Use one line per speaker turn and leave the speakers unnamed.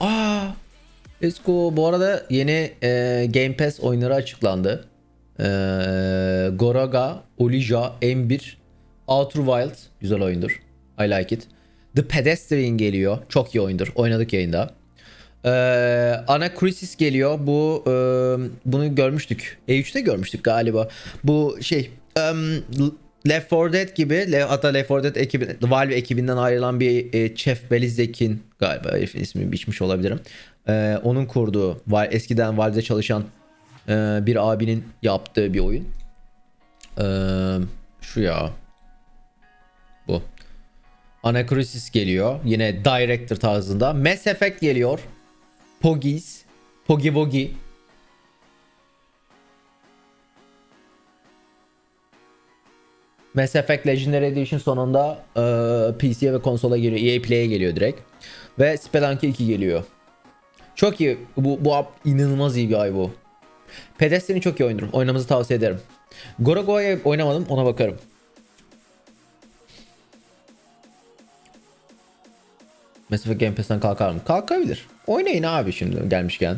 Aa! Let's go. Bu arada yeni e, Game Pass oyunları açıklandı. E, Goraga, Olija, M1, Outer Wild güzel oyundur. I like it. The Pedestrian geliyor. Çok iyi oyundur. Oynadık yayında. Ee, Anacrusis geliyor. Bu e, bunu görmüştük. E3'te görmüştük galiba. Bu şey em, Left 4 Dead gibi hatta Left 4 Dead ekibi, Valve ekibinden ayrılan bir e, Chef Belizek'in galiba herifin ismini biçmiş olabilirim. Ee, onun kurduğu eskiden Valve'de çalışan e, bir abinin yaptığı bir oyun. Ee, şu ya. Bu. Anacrusis geliyor. Yine Director tarzında. Mass Effect geliyor. Poggies. Poggy Woggy. Mass Effect Legendary Edition sonunda e, PC'ye ve konsola geliyor. EA Play'e geliyor direkt. Ve Spelunky 2 geliyor. Çok iyi. Bu, bu app inanılmaz iyi bir ay bu. Pedestrian çok iyi oyundur. Oynamanızı tavsiye ederim. Gorogo'ya oynamadım ona bakarım. Mass Effect Game Pass'ten kalkar mı? Kalkabilir. Oynayın abi şimdi gelmişken.